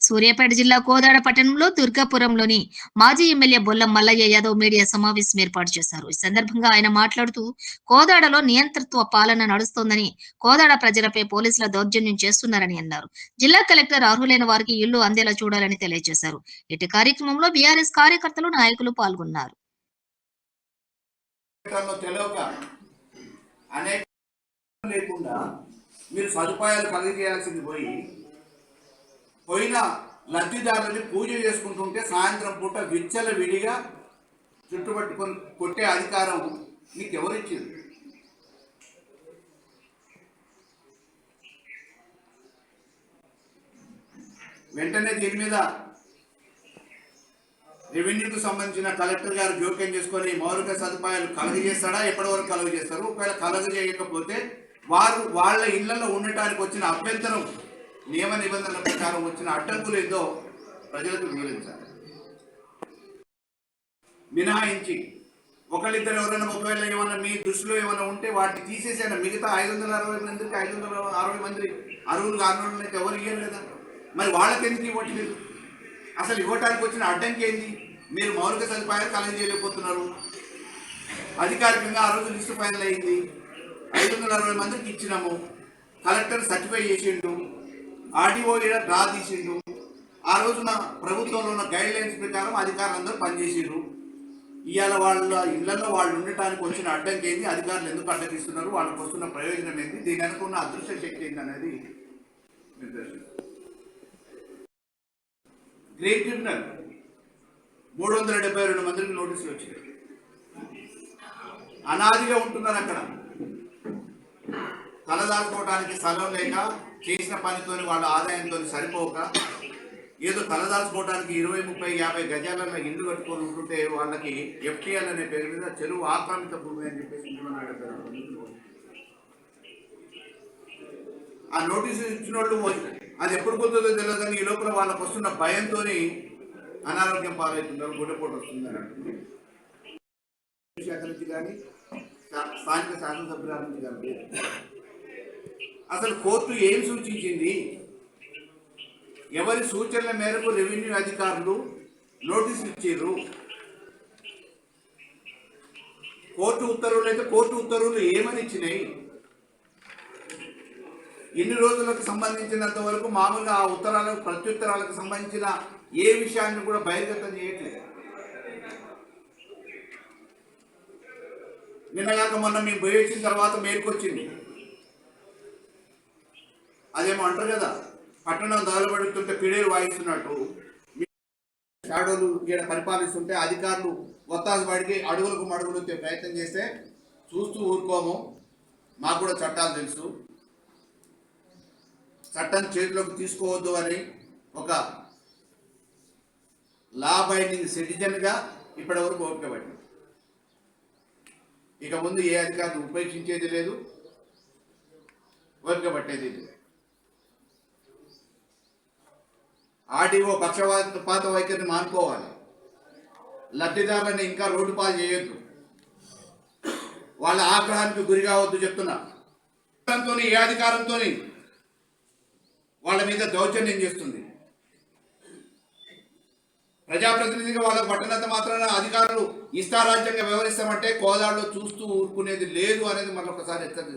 సూర్యాపేట జిల్లా కోదాడ పట్టణంలో దుర్గాపురంలోని మాజీ ఎమ్మెల్యే బొల్లం మల్లయ్య యాదవ్ మీడియా సమావేశం ఏర్పాటు చేశారు. ఈ సందర్భంగా ఆయన మాట్లాడుతూ కోదాడలో నియంతృత్వ పాలన నడుస్తోందని కోదాడ ప్రజలపై పోలీసుల దౌర్జన్యం చేస్తున్నారని అన్నారు. జిల్లా కలెక్టర్ అర్హులైన వారికి ఇల్లు అందేలా చూడాలని తెలియజేశారు. ఇటు కార్యక్రమంలో బీఆర్ఎస్ కార్యకర్తలు నాయకులు పాల్గొన్నారు. లేకుండా మీరు సదుపాయాలు కలిగజేయాల్సింది పోయి పోయిన లబ్ధిదారుని పూజ చేసుకుంటుంటే సాయంత్రం పూట విచ్చల విడిగా చుట్టుపట్టుకొని కొట్టే అధికారం నీకు ఎవరిచ్చింది వెంటనే దీని మీద రెవెన్యూకు సంబంధించిన కలెక్టర్ గారు జోక్యం చేసుకొని మౌలిక సదుపాయాలు కలగజేస్తాడా ఎప్పటి వరకు కలుగజేస్తారు ఒకవేళ కలుగజేయకపోతే వారు వాళ్ళ ఇళ్ళలో ఉండటానికి వచ్చిన అభ్యంతరం నియమ నిబంధనల ప్రకారం వచ్చిన అడ్డంకులు ఏదో ప్రజలకు వివరించాలి. మినహాయించి ఒకళ్ళిద్దరు ఎవరైనా ఒకవేళ ఏమైనా మీ దృష్టిలో ఏమైనా ఉంటే వాటిని తీసేసాను మిగతా ఐదు వందల అరవై మందికి ఐదు వందల అరవై మంది అరువులు కారణాలకి ఎవరు ఇవ్వలేదా మరి వాళ్ళకి ఎందుకు ఇవ్వట్లేదు? అసలు ఇవ్వటానికి వచ్చిన అడ్డంకి ఏంది? మీరు మౌలిక సదుపాయాలు కలగజేయలేకపోతున్నారు అధికారికంగా ఆ రోజు లిస్టు ఫైనల్ అయింది. ఐదు వందల అరవై మందికి ఇచ్చినాము. కలెక్టర్ సర్టిఫై చేసిండు. ఆర్టీఓ లీడర్ డ్రా తీసిండు. ఆ రోజున ప్రభుత్వంలో ఉన్న గైడ్ లైన్స్ ప్రకారం అధికారులందరూ పనిచేసిండ్రు. ఇవాళ వాళ్ళ ఇళ్ళలో వాళ్ళు ఉండటానికి వచ్చిన అడ్డంకి ఏంది అధికారులు ఎందుకు అడ్డగిస్తున్నారు వాళ్ళకి వస్తున్న ప్రయోజనం ఏంది దీని వెనక ఉన్న అదృశ్య శక్తి ఏంటనేది అనేది గ్రేట్ ట్రిబ్యునల్ మూడు వందల డెబ్బై రెండు మందికి నోటీసులు వచ్చాయి అనాదిగా ఉంటున్నారు అక్కడ. తలదాచుకోవడానికి స్థలం లేక చేసిన పనితోని వాళ్ళ ఆదాయంతో సరిపోక ఏదో తలదాచుకోవడానికి ఇరవై ముప్పై యాభై గజాలలో ఇల్లు కట్టుకొని ఉంటుంటే వాళ్ళకి ఎఫ్టీఎల్ అనే పేరు మీద చెరువు ఆక్రమిత భూమి అని చెప్పేసి ఆ నోటీసు ఇచ్చిన వాళ్ళు అది ఎప్పుడు పోతుందో తెలియదు కానీ ఈ లోపల వాళ్ళకు వస్తున్న భయంతో అనారోగ్యం పాలవుతున్నారు గుడ్డపోటు వస్తుందని అంటున్నారు. శాఖ నుంచి కానీ స్థానిక శాసనసభ్యుల నుంచి కానీ. అసలు కోర్టు ఏం సూచించింది? ఎవరి సూచనల మేరకు రెవెన్యూ అధికారులు నోటీసులు ఇచ్చారు? కోర్టు ఉత్తర్వులు అయితే కోర్టు ఉత్తర్వులు ఏమని ఇచ్చినాయి? ఇన్ని రోజులకు సంబంధించినంత వరకు మామూలుగా ఆ ఉత్తరాలకు ప్రత్యుత్తరాలకు సంబంధించిన ఏ విషయాన్ని కూడా బహిర్గతం చేయట్లేదు. నిన్నగాక మొన్న మేము పోయి వచ్చిన తర్వాత మేలుకొచ్చింది. అదేమో అంటారు కదా పట్టణం దగలబడుతుంటే పిడేలు వాయిస్తున్నట్టు షాడోలు ఈడ పరిపాలిస్తుంటే అధికారులు ఒత్తాసు పడికి అడుగులకు మడుగులు ప్రయత్నం చేస్తే చూస్తూ ఊరుకోము. మాకు కూడా చట్టాలు తెలుసు. చట్టం చేతిలోకి తీసుకోవద్దు అని ఒక లా బైండింగ్ సిటిజన్గా ఇప్పటివరకు వరకు ఓపికబడింది ఇక ముందు ఏ అధికారులు ఉపేక్షించేది లేదు ఓపిక పట్టేది లేదు. ఆర్టీఓ పక్షపాత వైఖరిని మానుకోవాలి. లబ్ధిదారులను ఇంకా రోడ్డు పాలు చేయొద్దు. వాళ్ళ ఆగ్రహానికి గురి కావద్దు చెప్తున్నా. ఏ అధికారంతో వాళ్ళ మీద దౌర్జన్యం చేస్తుంది. ప్రజాప్రతినిధిగా వాళ్ళకు పట్టణంత మాత్రాన అధికారులు ఇష్టారాజ్యంగా వ్యవహరిస్తామంటే కోదాడులో చూస్తూ ఊరుకునేది లేదు అనేది మరొకసారి హెచ్చరిక